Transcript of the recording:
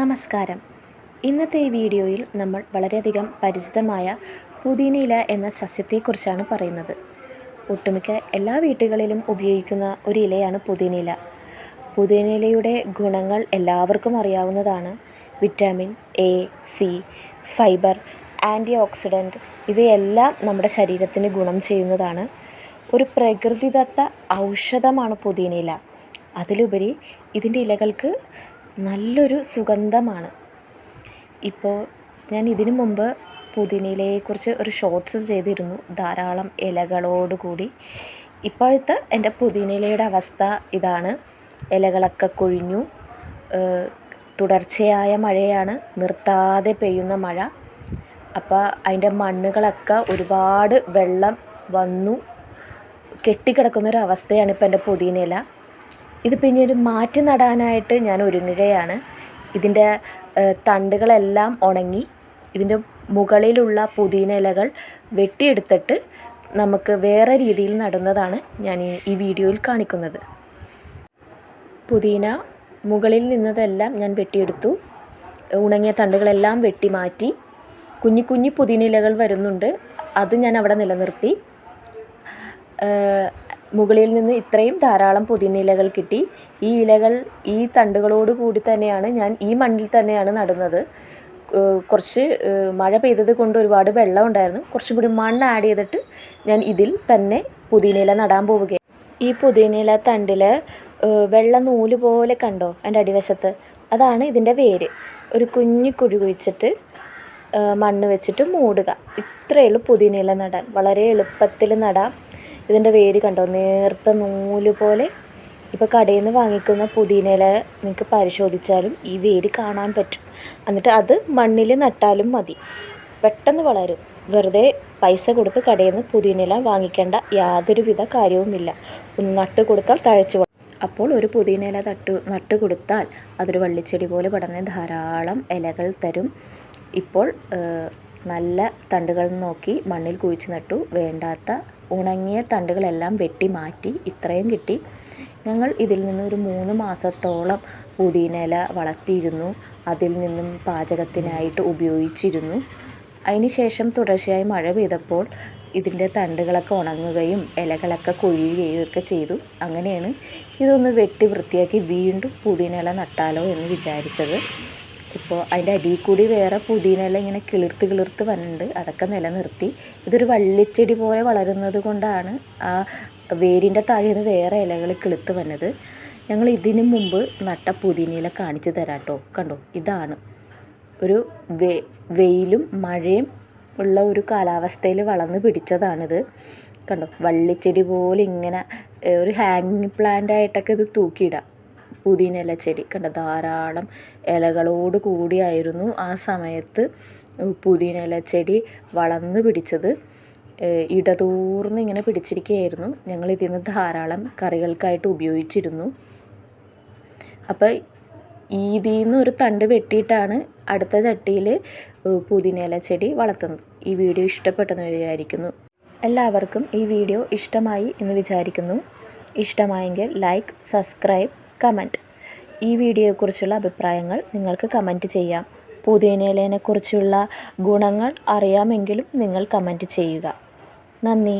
നമസ്കാരം. ഇന്നത്തെ ഈ വീഡിയോയിൽ നമ്മൾ വളരെയധികം പരിചിതമായ പുതിനയില എന്ന സസ്യത്തെക്കുറിച്ചാണ് പറയുന്നത്. ഒട്ടുമിക്ക എല്ലാ വീട്ടുകളിലും ഉപയോഗിക്കുന്ന ഒരു ഇലയാണ് പുതിനയില. പുതിനയിലയുടെ ഗുണങ്ങൾ എല്ലാവർക്കും അറിയാവുന്നതാണ്. Vitamin A C fibre antioxidant ഇവയെല്ലാം നമ്മുടെ ശരീരത്തിന് ഗുണം ചെയ്യുന്നതാണ്. ഒരു പ്രകൃതിദത്ത ഔഷധമാണ് പുതിനയില. അതിലുപരി ഇതിന്റെ ഇലകൾക്ക് നല്ലൊരു സുഗന്ധമാണ്. ഇപ്പോൾ ഞാൻ ഇതിനു മുമ്പ് പുതിനയിലയെക്കുറിച്ച് ഒരു ഷോർട്സ് ചെയ്തിരുന്നു. ധാരാളം ഇലകളോട് കൂടി. ഇപ്പോഴത്തെ എന്റെ പുതിനയിലയുടെ അവസ്ഥ ഇതാണ്. ഇലകളൊക്കെ കൊഴിഞ്ഞു. തുടർച്ചയായ മഴയാണ്. നിർത്താതെ പെയ്യുന്ന മഴ. അപ്പോൾ അതിന്റെ മണ്ണുകളൊക്കെ ഒരുപാട് വെള്ളം വന്നു. കെട്ടിക്കിടക്കുന്നൊരവസ്ഥയാണ് ഇപ്പോൾ എന്റെ പുതിനയില. ഇത് പിന്നെ മാറ്റി നടാനായിട്ട് ഞാൻ ഒരുങ്ങുകയാണ്. ഇതിന്റെ തണ്ടുകളെല്ലാം ഉണങ്ങി ഇതിന്റെ മുകളിലുള്ള പുതിന ഇലകൾ വെട്ടിയെടുത്തിട്ട് നമുക്ക് വേറെ രീതിയിൽ നടുന്നതാണ് ഞാൻ ഈ വീഡിയോയിൽ കാണിക്കുന്നത്. പുതിന മുകളിൽ നിന്നതെല്ലാം ഞാൻ വെട്ടിയെടുത്തു. ഉണങ്ങിയ തണ്ടുകളെല്ലാം വെട്ടി മാറ്റി. കുഞ്ഞു കുഞ്ഞു പുതിന ഇലകൾ വരുന്നുണ്ട്. അത് ഞാൻ അവിടെ നിലനിർത്തി. മുകളിൽ നിന്ന് ഇത്രയും ധാരാളം പുതിന ഇലകൾ കിട്ടി. ഈ ഇലകൾ ഈ തണ്ടുകളോട് കൂടി തന്നെയാണ് ഞാൻ ഈ മണ്ണിൽ തന്നെയാണ് നടുന്നത്. കുറച്ച് മഴ പെയ്തത് കൊണ്ട് ഒരുപാട് വെള്ളം ഉണ്ടായിരുന്നു. കുറച്ചും കൂടി മണ്ണ് ആഡ് ചെയ്തിട്ട് ഞാൻ ഇതിൽ തന്നെ പുതിന ഇല നടാൻ പോവുകയാണ്. ഈ പുതിന ഇല തണ്ടിൽ വെള്ള നൂൽ പോലെ കണ്ടോ എന്റെ അടിവശത്ത്? അതാണ് ഇതിന്റെ വേര്. ഒരു കുഞ്ഞു കുഴി കുഴിച്ചിട്ട് മണ്ണ് വെച്ചിട്ട് മൂടുക. ഇത്രയേ ഉള്ളൂ പുതിന ഇല നടാൻ. വളരെ എളുപ്പത്തിൽ നടാം. ഇതിന്റെ വേര് കണ്ടോ? നേർത്ത നൂൽ പോലെ. ഇപ്പോൾ കടയിൽ നിന്ന് വാങ്ങിക്കുന്ന പുതിനയില നിങ്ങൾക്ക് പരിശോധിച്ചാലും ഈ വേര് കാണാൻ പറ്റും. എന്നിട്ട് അത് മണ്ണിൽ നട്ടാലും മതി. പെട്ടെന്ന് വളരും. വെറുതെ പൈസ കൊടുത്ത് കടയിൽ നിന്ന് പുതിനയില വാങ്ങിക്കേണ്ട യാതൊരുവിധ കാര്യവുമില്ല. ഒന്ന് നട്ട് കൊടുത്താൽ തഴച്ചു അപ്പോൾ ഒരു പുതിനയില തട്ടു നട്ട് കൊടുത്താൽ അതൊരു വള്ളിച്ചെടി പോലെ പടർന്ന് ധാരാളം ഇലകൾ തരും. ഇപ്പോൾ നല്ല തണ്ടുകൾ നോക്കി മണ്ണിൽ കുഴിച്ച് നട്ടു. വേണ്ടാത്ത ഉണങ്ങിയ തണ്ടുകളെല്ലാം വെട്ടി മാറ്റി ഇത്രയും കിട്ടി. ഞങ്ങൾ ഇതിൽ നിന്ന് ഒരു മൂന്ന് മാസത്തോളം പുതിന ഇല വളർത്തിയിരുന്നു. അതിൽ നിന്നും പാചകത്തിനായിട്ട് ഉപയോഗിച്ചിരുന്നു. അതിന് ശേഷം തുടർച്ചയായി മഴ പെയ്തപ്പോൾ ഇതിന്റെ തണ്ടുകളൊക്കെ ഉണങ്ങുകയും ഇലകളൊക്കെ കൊഴിയുകയും ഒക്കെ ചെയ്തു. അങ്ങനെയാണ് ഇതൊന്ന് വെട്ടി വൃത്തിയാക്കി വീണ്ടും പുതിന ഇല നട്ടാലോ എന്ന് വിചാരിച്ചത്. ഇപ്പോൾ അതിന്റെ അടിയിൽ കൂടി വേറെ പുതിനയില ഇങ്ങനെ കിളിർത്ത് കിളിർത്ത് വന്നിട്ടുണ്ട്. അതൊക്കെ നിലനിർത്തി. ഇതൊരു വള്ളിച്ചെടി പോലെ വളരുന്നത് കൊണ്ടാണ് ആ വേരിന്റെ താഴെ നിന്ന് വേറെ ഇലകൾ കിളുത്ത് വന്നത്. ഞങ്ങൾ ഇതിനു മുമ്പ് നട്ട പുതിനയില കാണിച്ചു തരാം കേട്ടോ. കണ്ടോ? ഇതാണ്. ഒരു വേ വെയിലും മഴയും ഉള്ള ഒരു കാലാവസ്ഥയിൽ വളർന്ന് പിടിച്ചതാണിത്. കണ്ടോ? വള്ളിച്ചെടി പോലെ ഇങ്ങനെ ഒരു ഹാങ്ങിങ് പ്ലാന്റ് ആയിട്ടൊക്കെ ഇത് തൂക്കിയിടാം. പുതിന ഇല ചെടി. കണ്ട? ധാരാളം ഇലകളോട് കൂടിയായിരുന്നു ആ സമയത്ത് പുതിന ഇല ചെടി വളർന്ന് പിടിച്ചത്. ഇടതൂർന്ന് ഇങ്ങനെ പിടിച്ചിരിക്കുകയായിരുന്നു. ഞങ്ങൾ ഇതിൽ നിന്ന് ധാരാളം കറികൾക്കായിട്ട് ഉപയോഗിച്ചിരുന്നു. അപ്പോൾ ഇതിൽ നിന്ന് ഒരു തണ്ട് വെട്ടിയിട്ടാണ് അടുത്ത ചട്ടിയിൽ പുതിനയില ചെടി വളർത്തുന്നത്. ഈ വീഡിയോ ഇഷ്ടപ്പെട്ടെന്ന് വിചാരിക്കുന്നു. എല്ലാവർക്കും ഈ വീഡിയോ ഇഷ്ടമായി എന്ന് വിചാരിക്കുന്നു. ഇഷ്ടമായെങ്കിൽ ലൈക്ക് സബ്സ്ക്രൈബ് കമന്റ്. ഈ വീഡിയോയെക്കുറിച്ചുള്ള അഭിപ്രായങ്ങൾ നിങ്ങൾക്ക് കമന്റ് ചെയ്യാം. പുതിയനയിലേനെക്കുറിച്ചുള്ള ഗുണങ്ങൾ അറിയാമെങ്കിലും നിങ്ങൾ കമന്റ് ചെയ്യുക. നന്ദി.